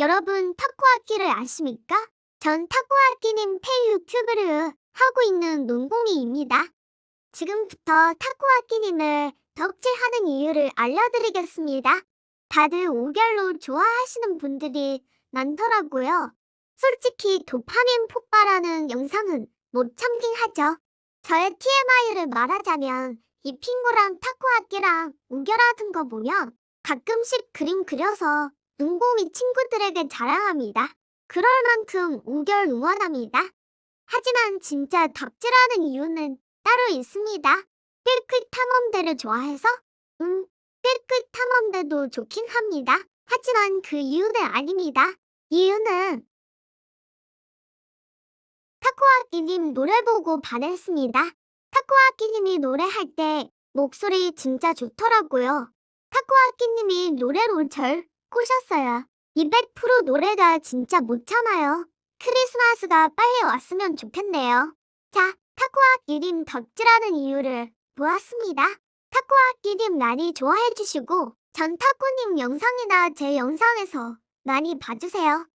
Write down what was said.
여러분 타코아키를 아십니까? 전 타코아키님 페이 유튜브를 하고 있는 농공이입니다. 지금부터 타코아키님을 덕질하는 이유를 알려드리겠습니다. 다들 오결로 좋아하시는 분들이 많더라고요. 솔직히 도파민 폭발하는 영상은 못 참긴 하죠. 저의 TMI를 말하자면 이 핑구랑 타코아끼랑 우결하던 거 보면 가끔씩 그림 그려서 눈곰이 친구들에게 자랑합니다. 그럴 만큼 우결 응원합니다. 하지만 진짜 덕질하는 이유는 따로 있습니다. 낄끗 탐험대를 좋아해서? 음, 낄끗 탐험대도 좋긴 합니다. 하지만 그 이유는 아닙니다. 이유는 타코아끼님 노래 보고 반했습니다. 타코아끼님이 노래할 때 목소리 진짜 좋더라고요. 타코아끼님이 노래로 절 꼬셨어요. 200% 노래가 진짜 못 참아요. 크리스마스가 빨리 왔으면 좋겠네요. 자, 타코아끼님 덕질하는 이유를 보았습니다. 타코아끼님 많이 좋아해주시고 전 타코님 영상이나 제 영상에서 많이 봐주세요.